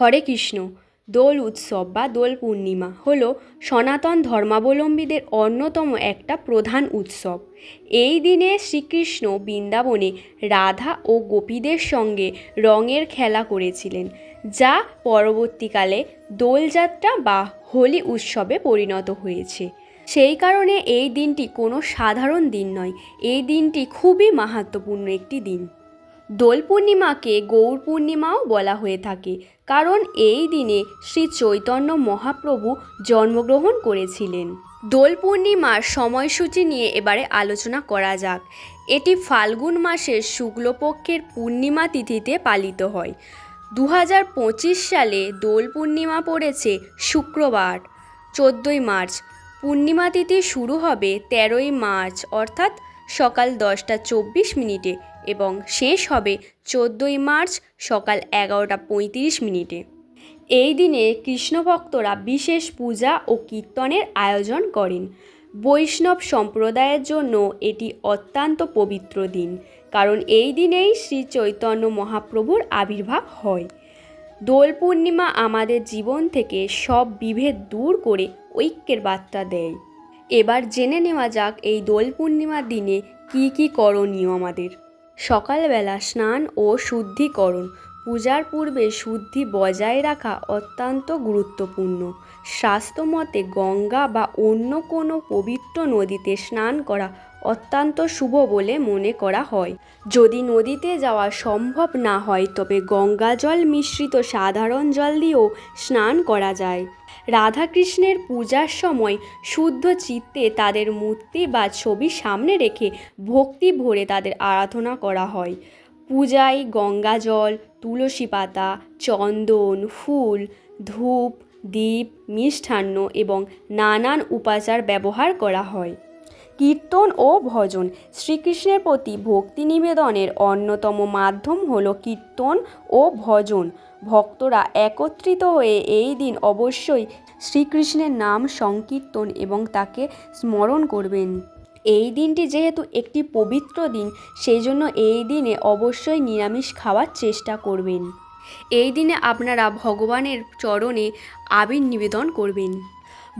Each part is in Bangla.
হরে কৃষ্ণ, দোল উৎসব বা দোল পূর্ণিমা হলো সনাতন ধর্মাবলম্বীদের অন্যতম একটা প্রধান উৎসব। এই দিনে শ্রীকৃষ্ণ বৃন্দাবনে রাধা ও গোপীদের সঙ্গে রঙের খেলা করেছিলেন, যা পরবর্তীকালে দোলযাত্রা বা হোলি উৎসবে পরিণত হয়েছে। সেই কারণে এই দিনটি কোনো সাধারণ দিন নয়, এই দিনটি খুবই মাহাত্ম্যপূর্ণ একটি দিন। দোল পূর্ণিমাকে গৌর পূর্ণিমাও বলা হয়ে থাকে। কারণ এই দিনে শ্রী চৈতন্য মহাপ্রভু জন্মগ্রহণ করেছিলেন। দোল পূর্ণিমার সময়সূচি নিয়ে এবারে আলোচনা করা যাক। এটি ফাল্গুন মাসের শুক্লপক্ষের পূর্ণিমা তিথিতে পালিত হয়। দু হাজার পঁচিশ সালে দোল পূর্ণিমা পড়েছে শুক্রবার, চোদ্দোই মার্চ। পূর্ণিমা তিথি শুরু হবে তেরোই মার্চ, অর্থাৎ সকাল দশটা চব্বিশ মিনিটে। এবং শেষ হবে চোদ্দোই মার্চ সকাল এগারোটা পঁয়ত্রিশ মিনিটে। এই দিনে কৃষ্ণভক্তরা বিশেষ পূজা ও কীর্তনের আয়োজন করেন। বৈষ্ণব সম্প্রদায়ের জন্য এটি অত্যন্ত পবিত্র দিন, কারণ এই দিনেই শ্রী চৈতন্য মহাপ্রভুর আবির্ভাব হয়। দোল পূর্ণিমা আমাদের জীবন থেকে সব বিভেদ দূর করে ঐক্যের বার্তা দেয়। এবার জেনে নেওয়া যাক এই দোল পূর্ণিমার দিনে কি কি করণীয় আমাদের। সকালবেলা স্নান ও শুদ্ধিকরণ। পূজার পূর্বে শুদ্ধি বজায় রাখা অত্যন্ত গুরুত্বপূর্ণ। স্বাস্থ্যমতে গঙ্গা বা অন্য কোনো পবিত্র নদীতে স্নান করা অত্যন্ত শুভ বলে মনে করা হয়। যদি নদীতে যাওয়া সম্ভব না হয়, তবে গঙ্গা জল মিশ্রিত সাধারণ জল দিয়েও স্নান করা যায়। রাধাকৃষ্ণের পূজার সময় শুদ্ধ চিত্তে তাদের মূর্তি বা ছবি সামনে রেখে ভক্তি ভরে তাদের আরাধনা করা হয়। পূজায় গঙ্গা জল তুলসী পাতা, চন্দন, ফুল, ধূপ, দীপ, মিষ্টান্ন এবং নানান উপাচার ব্যবহার করা হয়। কীর্তন ও ভজন। শ্রীকৃষ্ণের প্রতি ভক্তি নিবেদনের অন্যতম মাধ্যম হল কীর্তন ও ভজন। ভক্তরা একত্রিত হয়ে এই দিন অবশ্যই শ্রীকৃষ্ণের নাম সংকীর্তন এবং তাকে স্মরণ করবেন। এই দিনটি যেহেতু একটি পবিত্র দিন, সেই জন্য এই দিনে অবশ্যই নিরামিষ খাওয়ার চেষ্টা করবেন। এই দিনে আপনারা ভগবানের চরণে আবির নিবেদন করবেন।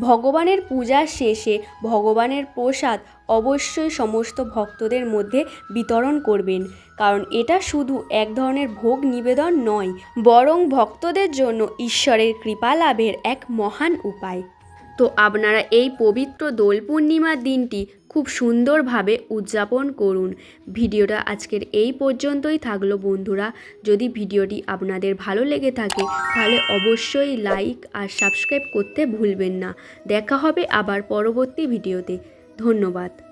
ভগবানের পূজা শেষে ভগবানের প্রসাদ অবশ্যই সমস্ত ভক্তদের মধ্যে বিতরণ করবেন। কারণ এটা শুধু এক ধরনের ভোগ নিবেদন নয়, বরং ভক্তদের জন্য ঈশ্বরের কৃপা লাভের এক মহান উপায়। তো আপনারা এই পবিত্র দোল পূর্ণিমার দিনটি খুব সুন্দরভাবে উদযাপন করুন। ভিডিওটা আজকের এই পর্যন্তই থাকল বন্ধুরা। যদি ভিডিওটি আপনাদের ভালো লেগে থাকে, তাহলে অবশ্যই লাইক আর সাবস্ক্রাইব করতে ভুলবেন না। দেখা হবে আবার পরবর্তী ভিডিওতে। ধন্যবাদ।